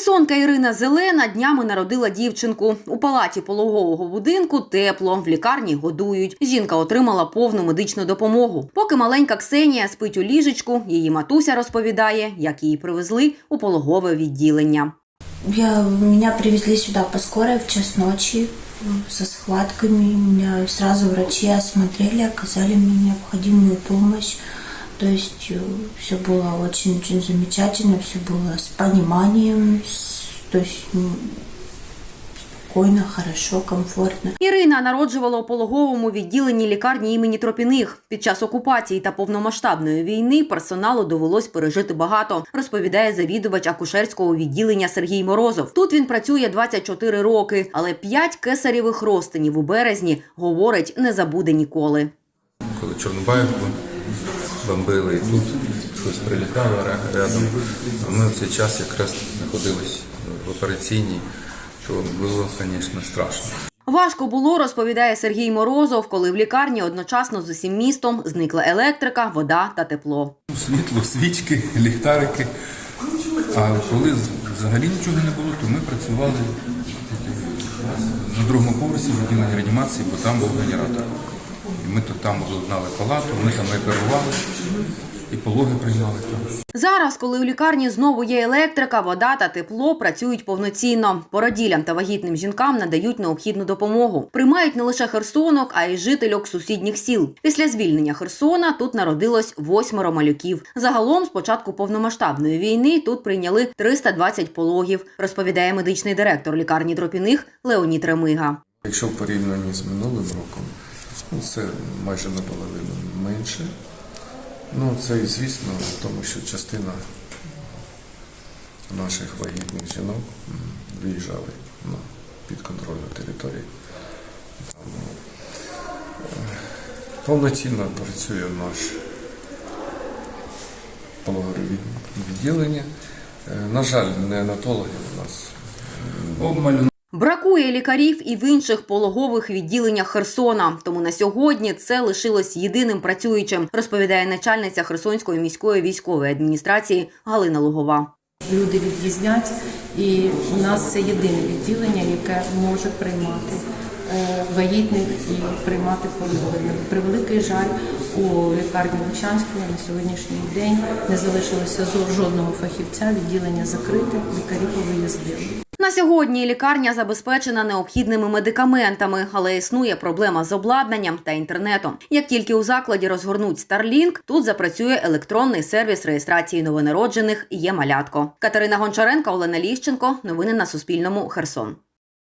Херсонка Ірина Зелена днями народила дівчинку. У палаті пологового будинку тепло, в лікарні годують. Жінка отримала повну медичну допомогу. Поки маленька Ксенія спить у ліжечку, її матуся розповідає, як її привезли у пологове відділення. Я, меня привезли сюда по скорой в час ночи м, со схватками. Меня сразу врачи осмотрели, оказали мне необходимую помощь. То есть все было очень-очень замечательно, все было с пониманием, с- то есть м, спокойно, хорошо, комфортно. Ірина народжувала у пологовому відділенні лікарні імені Тропіних. Під час окупації та повномасштабної війни персоналу довелось пережити багато, розповідає завідувач акушерського відділення Сергій Морозов. Тут він працює 24 роки, але 5 кесарєвих розтинів у березні говорить, не забуде ніколи. коли Чорнобаївку бомбили, і тут щось прилітало рядом. А ми в цей час якраз знаходились в операційній, то було, звісно, страшно. Важко було, розповідає Сергій Морозов, коли в лікарні одночасно з усім містом зникла електрика, вода та тепло. Світло, свічки, ліхтарики. А коли взагалі нічого не було, то ми працювали на другому поверсі відділення реанімації, бо там був генератор. Ми тут там обладнали палату, ми там оперували і пологи приймали там. Зараз, коли у лікарні знову є електрика, вода та тепло працюють повноцінно. Породілям та вагітним жінкам надають необхідну допомогу. Приймають не лише херсонок, а й жительок сусідніх сіл. Після звільнення Херсона тут народилось восьмеро малюків. Загалом, з початку повномасштабної війни, тут прийняли 320 пологів, розповідає медичний директор лікарні Тропіних Леонід Ремига. Якщо в порівнянні з минулим роком, це майже наполовину менше. Ну, це і звісно, тому що частина наших вагітних жінок виїжджали на підконтрольну територію. Е, повноцінно працює наш пологове відділення. Е, На жаль, неонатологів у нас Обмалю Бракує лікарів і в інших пологових відділеннях Херсона. Тому на сьогодні це лишилось єдиним працюючим, розповідає начальниця Херсонської міської військової адміністрації Галина Лугова. Люди від'їздять, і у нас це єдине відділення, яке може приймати е, вагітних і приймати пологи. На превеликий жаль, у лікарні Лучанської на сьогоднішній день не залишилося жодного фахівця, відділення закрите, лікарі повиїздили. На сьогодні лікарня забезпечена необхідними медикаментами, але існує проблема з обладнанням та інтернетом. Як тільки у закладі розгорнуть Starlink, тут запрацює електронний сервіс реєстрації новонароджених є малятко. Катерина Гончаренко, Олена Ліщенко. Новини на Суспільному. Херсон.